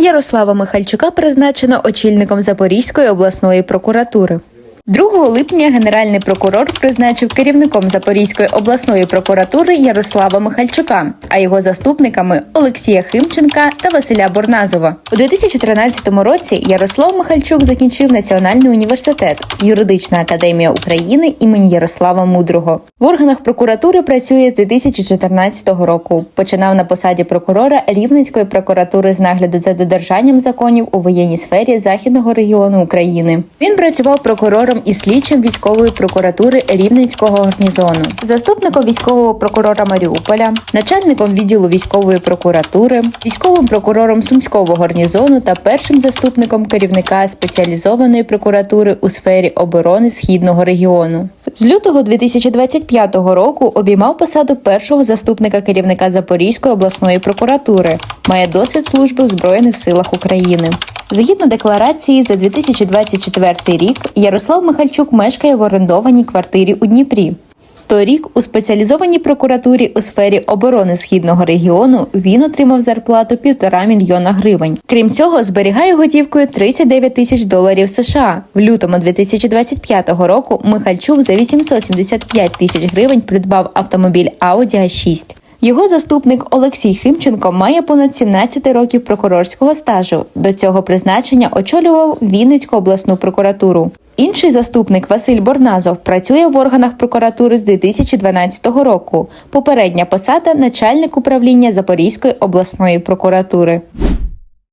Ярослава Михальчука призначено очільником Запорізької обласної прокуратури. 2 липня генеральний прокурор призначив керівником Запорізької обласної прокуратури Ярослава Михальчука, а його заступниками Олексія Химченка та Василя Борназова. У 2013 році Ярослав Михальчук закінчив Національний університет, Юридична академія України імені Ярослава Мудрого. В органах прокуратури працює з 2014 року. Починав на посаді прокурора Рівненської прокуратури з нагляду за додержанням законів у воєнній сфері західного регіону України. Він працював прокурором і слідчим військової прокуратури Рівненського гарнізону, заступником військового прокурора Маріуполя, начальником відділу військової прокуратури, військовим прокурором Сумського гарнізону та першим заступником керівника спеціалізованої прокуратури у сфері оборони східного регіону. З лютого 2025 року обіймав посаду першого заступника керівника Запорізької обласної прокуратури. Має досвід служби в Збройних силах України. Згідно декларації за 2024 рік Ярослав Михальчук мешкає в орендованій квартирі у Дніпрі. Торік у спеціалізованій прокуратурі у сфері оборони східного регіону він отримав зарплату півтора мільйона гривень. Крім цього, зберігає готівкою 39 тисяч доларів США. В лютому 2025 року Михальчук за 875 тисяч гривень придбав автомобіль Audi A6. Його заступник Олексій Химченко має понад 17 років прокурорського стажу. До цього призначення очолював Вінницьку обласну прокуратуру. Інший заступник Василь Борназов працює в органах прокуратури з 2012 року. Попередня посада начальник управління Запорізької обласної прокуратури.